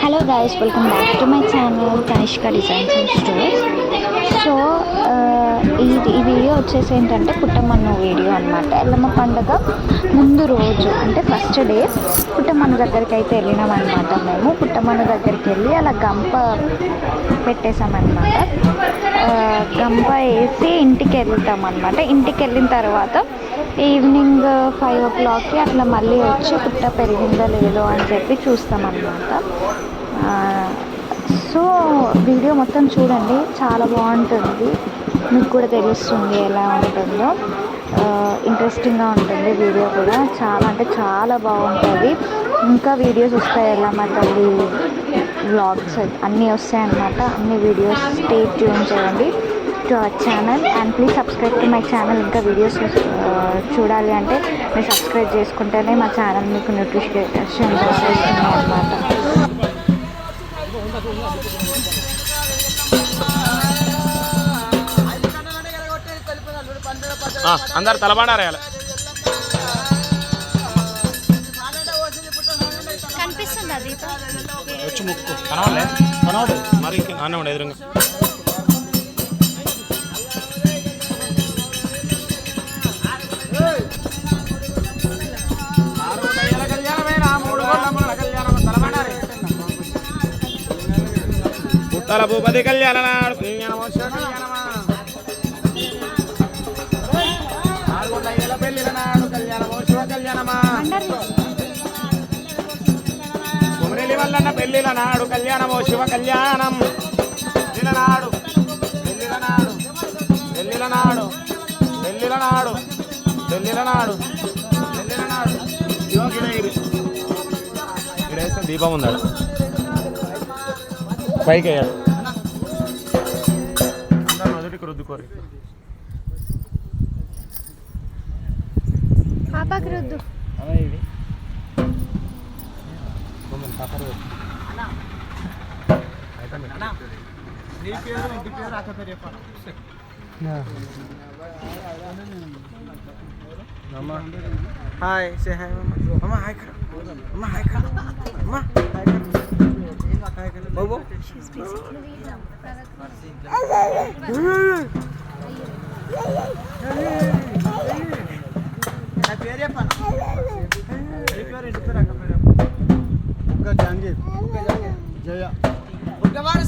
Hello guys welcome back to my channel Kanishka designs and stores so ఈ ఈ video వచ్చేసి ఏంటంటే పుట్టమన్ను video అనమాట ఎల్లమ్మ పండుగ ముందు రోజు అంటే ఫస్ట్ డే పుట్టమన్ను దగ్గరికి అయితే వెళ్ళినాం అనమాట మేము. పుట్టమన్ను దగ్గరికి వెళ్ళి అలా గంప పెట్టేసామన్నమాట గంప వేసి ఇంటికి వెళ్తాం అనమాట ఇంటికి వెళ్ళిన తర్వాత ఈవినింగ్ ఫైవ్ ఓ క్లాక్కి అట్లా మళ్ళీ వచ్చి పుట్ట పెరిగిందో లేదో అని చెప్పి చూస్తామన్నమాట. సో వీడియో మొత్తం చూడండి. చాలా బాగుంటుంది. మీకు కూడా తెలుస్తుంది ఎలా ఉంటుందో. ఇంట్రెస్టింగ్గా ఉంటుంది వీడియో కూడా. చాలా అంటే చాలా బాగుంటుంది. ఇంకా వీడియోస్ వస్తాయి ఎలా మా తల్లి వ్లాగ్స్ అన్నీ వస్తాయి అన్నమాట అన్ని వీడియోస్ స్టే ట్యూన్ చేయండి. To our channel and please subscribe to my channel ఇంకా వీడియోస్ చూడాలి అంటే మీరు సబ్స్క్రైబ్ చేసుకుంటేనే మా ఛానల్ మీకు నోటిఫికేషన్ వస్తుంది అనమాట అందరు తలబాడారు వేయాలి కనిపిస్తుందా దీపం? వచ్చి ముక్కు. కనవలే కనవడు మరి ఇంక నాన్న పుట్టాల భూపతి కళ్యాణ నాడు. కళ్యాణమో పెళ్ళిల నాడు కళ్యాణమో శివ కళ్యాణమా. కుమరెలి వల్లన్న పెళ్ళిల నాడు కళ్యాణమో శివ కళ్యాణం. పెళ్ళిల నాడు పెళ్ళిల నాడు పెళ్ళిల నాడు పెళ్ళిల నాడు పెళ్ళిల నాడు పెళ్ళిల నాడు. వేస్తే దీపం ఉందాడు పైకి వేయాలి. మొదటికి రుద్దుకోరు. పాపకి రుద్దు. అదే ఇది. కొంచెం పక్కన పెట్టు. అయితే మీరు- హాయ్ సే హాయ్ అమ్మ. హాయ్ కర అమ్మ హాయ్ కర అమ్మ. ఇంకా జాంగీర్. జయ.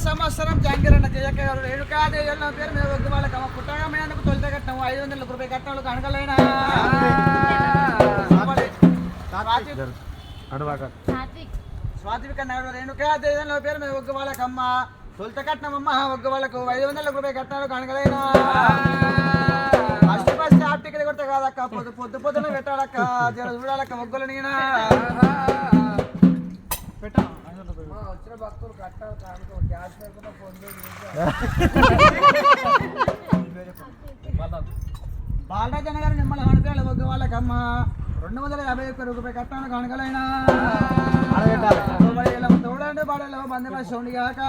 సంవత్సరం జాంగీర్ అన్న జయక్క గారు దేవి నా పేరు. మీద బుగ్గవాళ్ళకి అమ్మ పుట్టగా మేనకు తొలిత కట్టాము ఐదు వందల రూపాయలు కట్టాలు కనగలేనా అడవాక స్వాతివిక నగరు రేణుకా దేవి నా పేరు మీద బుగ్గవాళ్ళకి అమ్మ తొలిత కట్టినమ్మ ఒగ్గ వాళ్ళకు ఐదు వందల రూపాయలు కట్టాలు కనగలేనా ఫస్ట్ ఫస్ట్ టికెట్ కొడితే కాదక్క పొద్దు పొద్దు పొద్దున పెట్టాలక్క జర చూడాలక్క ఒగ్గలు నేనా. పెట్టా వచ్చిన భక్తులు కట్టాలి గ్యాస్ లేకుండా బాలరాజన్న గారు నిమ్మల హణపేళ్ళ ఒగ్గ వాళ్ళకమ్మ. రెండు వందల యాభై ఒక్క రూపాయి కట్టాను కనగలైనా తోడండి బాడలో బంది బస్ ఉండిగాక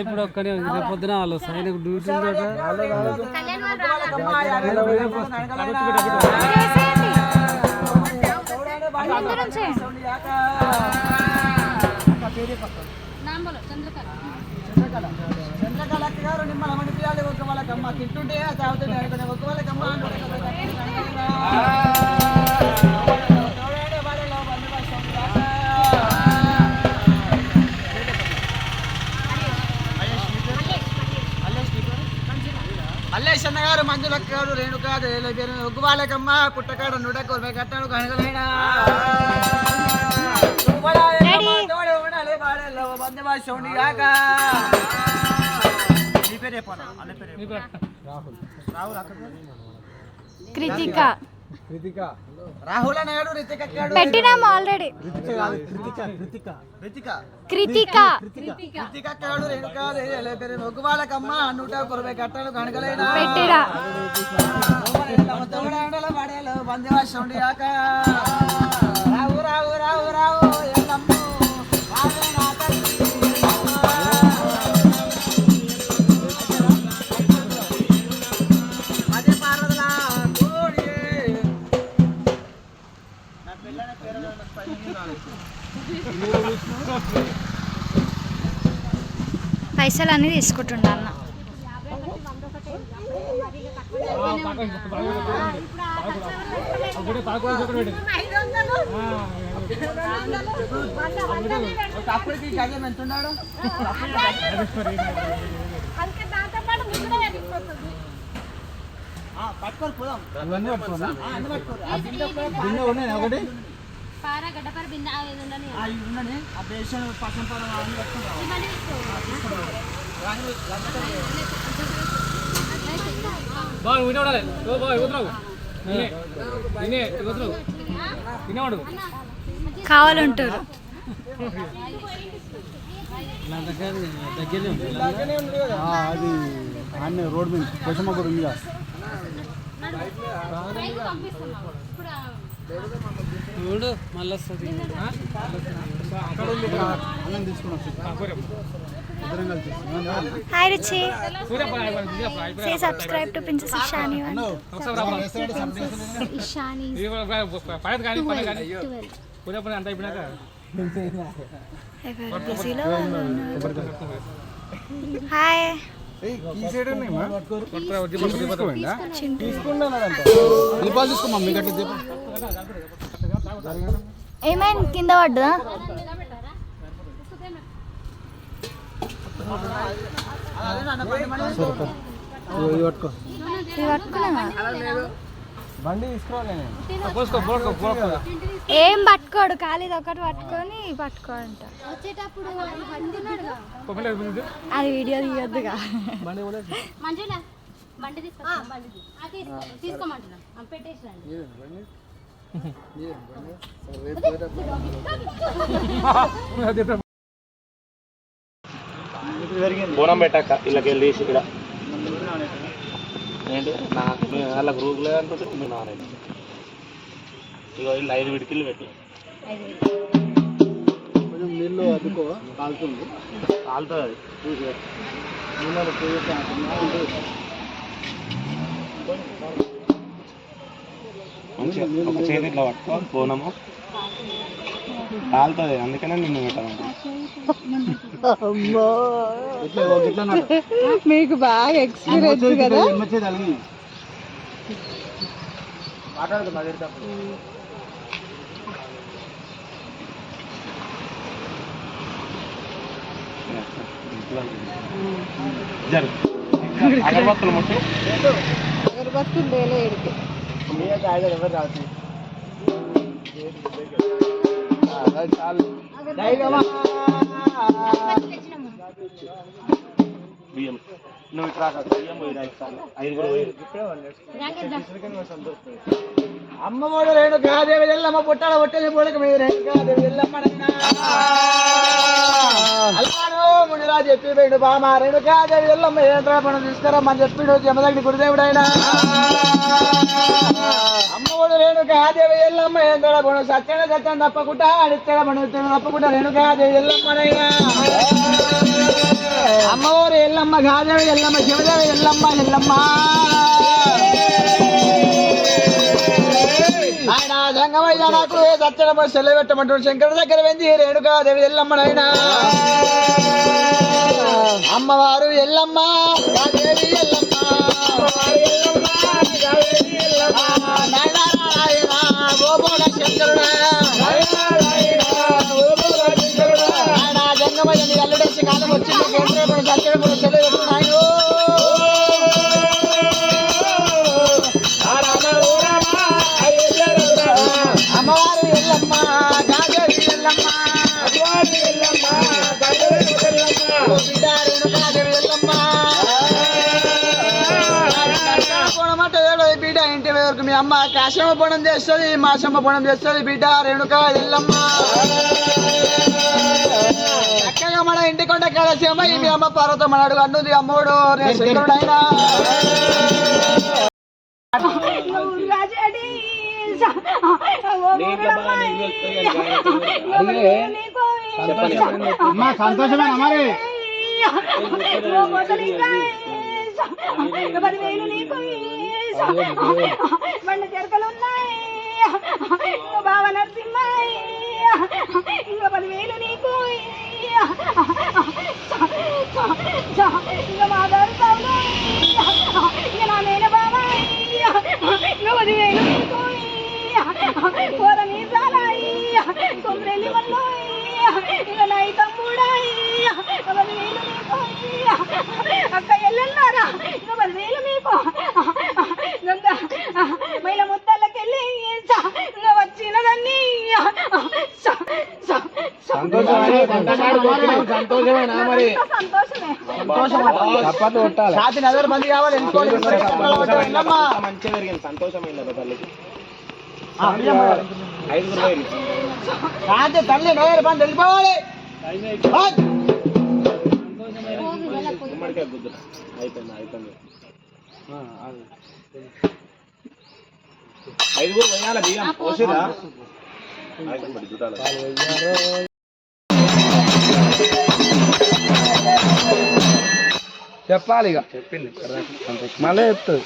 ఇప్పుడు ఒక్కనే రేపు పొద్దున వాళ్ళు సైనిక డ్యూటీ ఉందట చంద్రకళ. గారు నిమ్మల మణి పిల్లలు ఒక వాళ్ళకమ్మ తింటుంటే తాగుతుంటే అనుకునే ఒక వాళ్ళకమ్మ మల్లేష్ అన్న గారు మంజులక్క గారు రేణుకా పేరు ఒగ్గు వాళ్ళకమ్మ పుట్టకాడ భాష ఉండిగాక నీ పేరు చెప్పాను అన్న పేరు రాహుల్. కృతిక. రాహుల్ అన్నాడు రితిక్ అక్కాడు పెట్టినాము ఆల్రెడీ రితిక కృతిక. రేణుకా పేరు? నూట కొరవై పెట్టిరా. రావు రావు రావు రావు. పైసలు అన్నీ తీసుకుంటుండ అన్న పట్టుకొని పోదాం ఇవన్నీ పట్టుకోరు. ఉన్నాయి ఒకటి పార గడ్డపార బిందె ఆ బేషన్ పసం పరం బాగా వినే ఉండాలి. ఓ బాగా వినే వినే ఎగుతున్నావు వినేవాడు కావాలంటారు. నా దగ్గర దగ్గరనే ఉంది. అది అన్నీ రోడ్ మీద కొసమ్మ కూడా ఉంది పైకి పంపిస్తున్నాం. ఇప్పుడు ఆ చూడు మళ్ళీ వస్తుంది అన్నం తీసుకున్నాం హాయ్ రుచి say subscribe to princess Ishani Ishani పడదు కానీ పని కానీ. ఏం పట్టుకోడు ఖాళీ ఒకటి పట్టుకొని పట్టుకోడంట వచ్చేటప్పుడు అది వీడియో తీయొద్దుగా మంజుల బండి తీసుకో బండి తీ. ఆ, తీసుకో తీసుకోమంటున్నా బోనం పెట్టాక ఇళ్ళకి వెళ్ళి తీసి ఇక్కడ. ఏంటి? నా మీ వాళ్ళ గ్రూప్ లేదనుకుంటే మీ నాన్న ఇగో వీళ్ళు ఐదు విడికిళ్ళు పెట్టి. కొంచెం నీళ్ళు అద్దుకో కాలుతుంది. కాలుతుంది అది. పోయి మంచిగా ఒక చేతి ఇట్లా పట్టుకో బోనము. కాలుతుంది అందుకనే నిన్ను పెట్టాలంటే. మీకు బాగా ఎక్స్పీరియన్స్ కదా. అగరబత్తులు ముట్టి. కాయలు ఎవరు రావచ్చు చాలు? బియ్యం. నువ్వు ఇట్లా బియ్యం పోయి రా ఇస్తాను. ఐదు కూడా పోయి అమ్మఒడు కాదేవి వెళ్ళమ్మ పుట్టాల ఒట్టేది పొడక మీద రేణు కాదేవి ఎల్లమ్మ అల్లాను చెప్పి పోయిడు బామ రేణు కాదేవి వెళ్ళమ్మ ఏంట్రా పను తీసుకురమ్మని చెప్పిడు జమదగ్ని గురుదేవుడైనా. రాముడు రేణు కాదేవి ఎల్లమ్మ ఏంట్రా పను సత్యన సత్యం తప్పకుండా అడిత్తడ పను తప్పకుండా రేణు కాదేవి ఎల్లమ్మనైనా అమ్మవారు ఎల్లమ్మ కాదేవి ఎల్లమ్మ శివదేవి ఎల్లమ్మ ఎల్లమ్మ. ఆయన సంగమయ్య నాకు సత్యన సెలవు పెట్టమంటాడు. శంకర దగ్గర వెంది రేణుకాదేవి ఎల్లమ్మనైనా అమ్మవారు ఎల్లమ్మ కాదేవి ఎల్లమ్మ. అమ్మ కాశమ్మ పొణం చేస్తుంది మాసమ్మ పొణం చేస్తుంది బిడ్డ రేణుక ఎల్లమ్మ. చక్కగా మన ఇంటి కొండ మీ అమ్మ పర్వతం అడుగు. అన్నుది అమ్మోడు శంకరుడైనా అమ్మా సంతోషమే మరి? బండ చెరకలు ఉన్నాయి ఇంకో బావ నరసింహయ్య ఇంకో పదివేలు నీకు ఇంకా మా దొరకవు ఇక నా మేన బాబా ఇంకో పదివేలు నీకు కూర నీ నీసాలాయి కొమ్మరెల్లి వల్ల ఇక నై తమ్ముడాయి పదివేలు నీకు అక్క ఎల్లన్నారా? ఇంకో పదివేలు మీకు ఇంకా మైల ముద్దలకెళ్ళి వచ్చినదన్నీ. సంతోషమేనా మరి? సంతోషమే. నలుగురు మంది కావాలి. మంచిగా జరిగింది సంతోషమైంది తల్లికి. రాత్రి తల్లి నలుగురు మంది వెళ్ళిపోవాలి. గుమ్మడికాయ అయిపోయింది. అయిపోయింది ఐదుగురు పోయాల బియ్యం? పోసిరా? చెప్పాలి ఇక. చెప్పింది మళ్ళీ చెప్తుంది.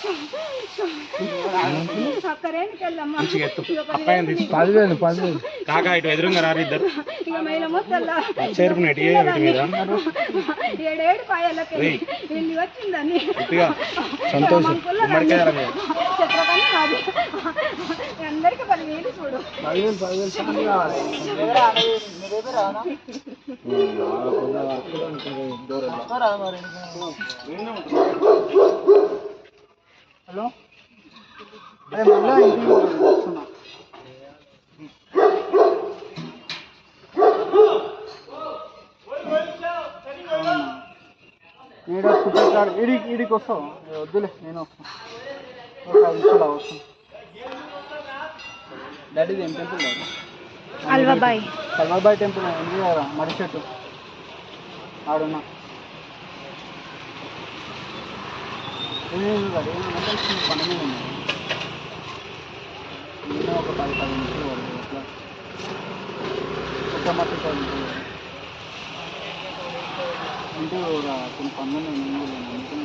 పదివేలు పదివేలు. కాకా ఇటు ఎదురుగా రారు ఇద్దరు. చేరుకునేటి సంతోషం. అందరికి పదివేలు పదివేలు కావాలి హలో అదే మళ్ళీ ఈడ ఈడికి ఈడికి వద్దులే నేను వస్తాను ఒక నిమిషాలు వస్తాను డాడీ ఏం టెంపుల్ లేదు అల్వాబాయ్ కల్మర్బాయ్ టెంపుల్ ఉంది కదా మర్రి చెట్టు ఆడున్నా ఏమేమి పని మీద ఉన్నాయి నేను ఒక పది పది నిమిషాలు పడుతుంది అట్లా. ఒక మట్టి అంటే ఒక కొన్ని పనులు నేను ఏం చేయలేను అందుకని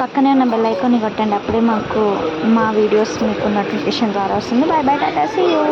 పక్కనే ఉన్న బెల్ ఐకాన్ని కొట్టండి. అప్పుడే మాకు మా వీడియోస్ మీకు నోటిఫికేషన్ ద్వారా వస్తుంది. Bye bye tata see you.